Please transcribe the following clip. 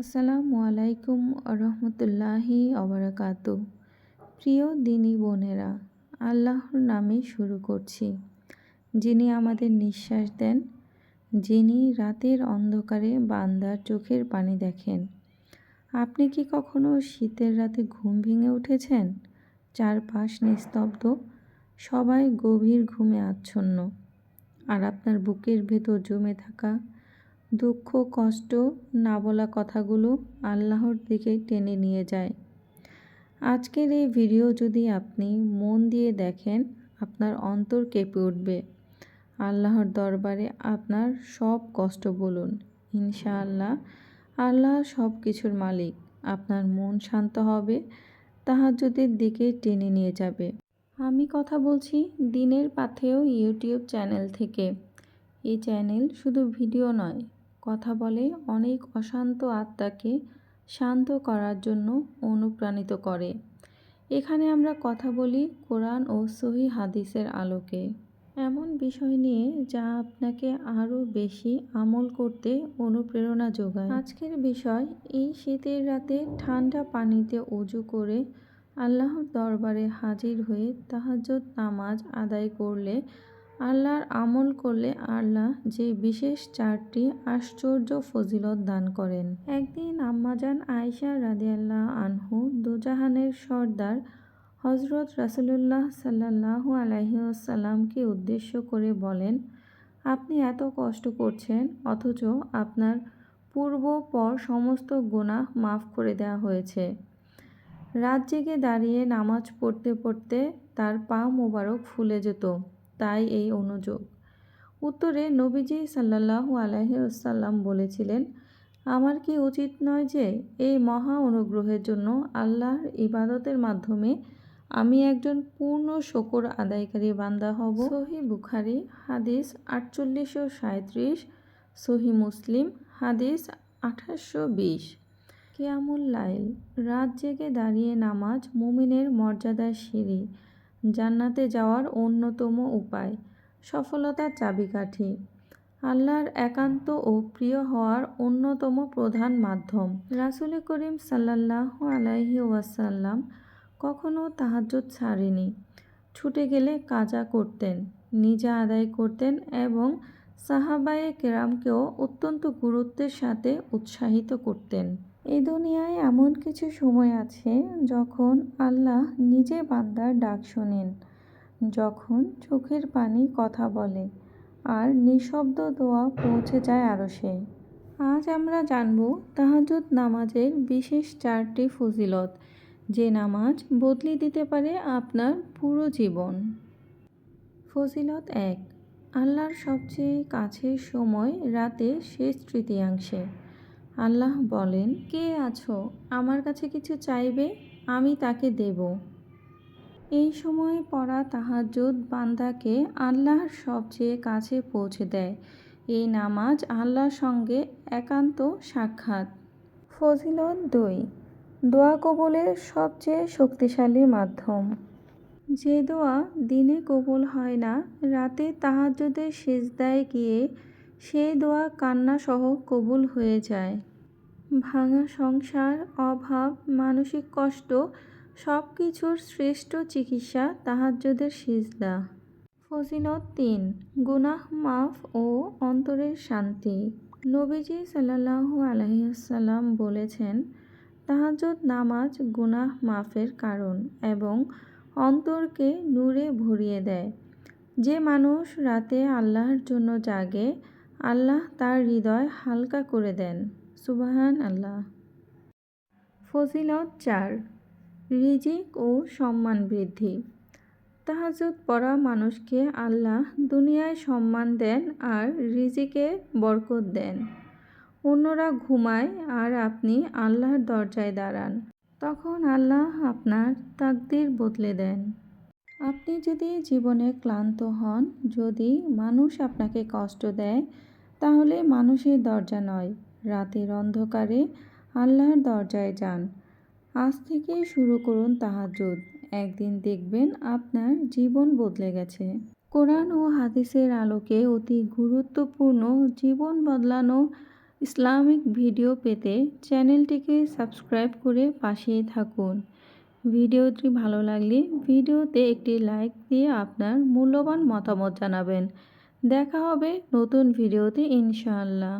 আসসালামু আলাইকুম রহমতুল্লাহি অবরাকাত প্রিয় দিনী বোনেরা, আল্লাহর নামে শুরু করছি। যিনি আমাদের নিঃশ্বাস দেন, যিনি রাতের অন্ধকারে বান্দার চোখের পানি দেখেন। আপনি কি কখনো শীতের রাতে ঘুম ভেঙে উঠেছেন? চারপাশ নিস্তব্ধ, সবাই গভীর ঘুমে আচ্ছন্ন। আর আপনার বুকের ভেতর জমে থাকা দুঃখ, কষ্ট না বলা কথাগুলো আল্লাহর দিকে টেনে নিয়ে যায়। আজকের এই ভিডিও যদি আপনি মন দিয়ে দেখেন, আপনার অন্তর কেঁপে উঠবে। আল্লাহর দরবারে আপনার সব কষ্ট বলুন। ইনশাআল্লাহ, আল্লাহ সব কিছুর মালিক। আপনার মন শান্ত হবে, তাহাজ্জুদের দিকে টেনে নিয়ে যাবে। আমি কথা বলছি দিনের পাথেও ইউটিউব চ্যানেল থেকে। এই চ্যানেল শুধু ভিডিও নয় কথা বলে অনেক অশান্ত আত্মাকে শান্ত করার জন্য অনুপ্রাণিত করে। এখানে আমরা কথা বলি কোরআন ও সহি হাদিসের আলোকে। এমন বিষয় নিয়ে যা আপনাকে আরও বেশি আমল করতে অনুপ্রেরণা যোগায়। আজকের বিষয়, এই শীতের রাতে ঠান্ডা পানিতে উজু করে আল্লাহর দরবারে হাজির হয়ে তাহাজ্জত নামাজ আদায় করলে আল্লাহর আমল করলে আল্লাহ যে বিশেষ চারটি আশ্চর্য ফজিলত দান করেন। একদিন আম্মাজান আয়সা রাদিয়াল্লাহ আনহু দুজাহানের সর্দার হজরত রাসুলুল্লাহ সাল্লাহ আলহিউসাল্লামকে উদ্দেশ্য করে বলেন, আপনি এত কষ্ট করছেন, অথচ আপনার পূর্ব পর সমস্ত গুনাহ মাফ করে দেওয়া হয়েছে। রাত জেগে দাঁড়িয়ে নামাজ পড়তে পড়তে তার পা মোবারক ফুলে যেত। তাই এই অনুযোগ। উত্তরে নবীজি সাল্লাহু আলহিউসাল্লাম বলেছিলেন, আমার কি উচিত নয় যে এই মহা অনুগ্রহের জন্য আল্লাহর ইবাদতের মাধ্যমে আমি একজন পূর্ণ শকর আদায়কারী বান্দা হব? সহি বুখারি, হাদিস আটচল্লিশশো সাঁত্রিশ সহি মুসলিম, হাদিস আঠাশশো বিশ। কেয়ামুল লাইল, রাত জেগে দাঁড়িয়ে নামাজ মুমিনের মর্যাদার সিঁড়ি। জান্নাতে যাওয়ার অন্যতম উপায়, সফলতার চাবিকাঠি। আল্লাহর একান্ত ও প্রিয় হওয়ার অন্যতম প্রধান মাধ্যম। রাসুল করিম সাল্লাহ আলাইহি ওয়াসাল্লাম কখনও তাহাজ্জুদ ছাড়েনি। ছুটে গেলে কাজা করতেন, নিজে আদায় করতেন এবং সাহাবায়ে কেরামকেও অত্যন্ত গুরুত্বের সাথে উৎসাহিত করতেন। এই দুনিয়ায় এমন কিছু সময় আছে যখন আল্লাহ নিজে বান্দার ডাক শোনেন, যখন চোখের পানি কথা বলে আর নিঃশব্দ দোয়া পৌঁছে যায় আরও সে। আজ আমরা জানব তাহাজুদ নামাজের বিশেষ চারটি ফজিলত, যে নামাজ বদলে দিতে পারে আপনার পুরো জীবন। ফজিলত এক, আল্লাহর সবচেয়ে কাছের সময় রাতে শেষ তৃতীয়াংশে। আল্লাহ বলেন, কে আছো? আমার কাছে কিছু চাইবে? আমি তাকে দেব। এই সময় পড়া তাহাজুদ বান্দাকে আল্লাহর সবচেয়ে কাছে পৌঁছে দেয়। এই নামাজ আল্লাহর সঙ্গে একান্ত সাক্ষাৎ। ফজিলত দুই, দোয়া কবুলের সবচেয়ে শক্তিশালী মাধ্যম। যে দোয়া দিনে কবুল হয় না, রাতে তাহাজুদের সেজদায় গিয়ে সেই দোয়া কান্নাসহ কবুল হয়ে যায়। ভাঙা সংসার, অভাব, মানসিক কষ্ট সব কিছুর শ্রেষ্ঠ চিকিৎসা তাহাজ্যদের সিজদা। ফজিলত তিন, গুনাহ মাফ ও অন্তরের শান্তি। নবীজি সাল্লাহু আলহিসাল্লাম বলেছেন তাহাজুদ নামাজ গুনাহ মাফের কারণ এবং অন্তরকে নূরে ভরিয়ে দেয়। যে মানুষ রাতে আল্লাহর জন্য জাগে আল্লাহ তার হৃদয় হালকা করে দেন। সুবাহান আল্লাহ। ফজিলত চার, রিজিক ও সম্মান বৃদ্ধি। তাহাজুদ পড়া মানুষকে আল্লাহ দুনিয়ায় সম্মান দেন আর রিজিকে বরকত দেন। অন্যরা ঘুমায় আর আপনি আল্লাহর দরজায় দাঁড়ান। তখন আল্লাহ আপনার তাকদির বদলে দেন। আপনি যদি জীবনে ক্লান্ত হন, যদি মানুষ আপনাকে কষ্ট দেয় তাহলে মানুষের দরজা নয়। রাতের অন্ধকারে আল্লাহর দরজায় যান। আজ থেকে শুরু করুন তাহাজুদ একদিন দেখবেন আপনার জীবন বদলে গেছে। কোরআন ও হাদিসের আলোকে অতি গুরুত্বপূর্ণ জীবন বদলানো ইসলামিক ভিডিও পেতে চ্যানেলটিকে সাবস্ক্রাইব করে পাশেই থাকুন। ভিডিওটি ভালো লাগলে ভিডিওতে একটি লাইক দিয়ে আপনার মূল্যবান মতামত জানাবেন। দেখা হবে নতুন ভিডিওতে ইনশাআল্লাহ।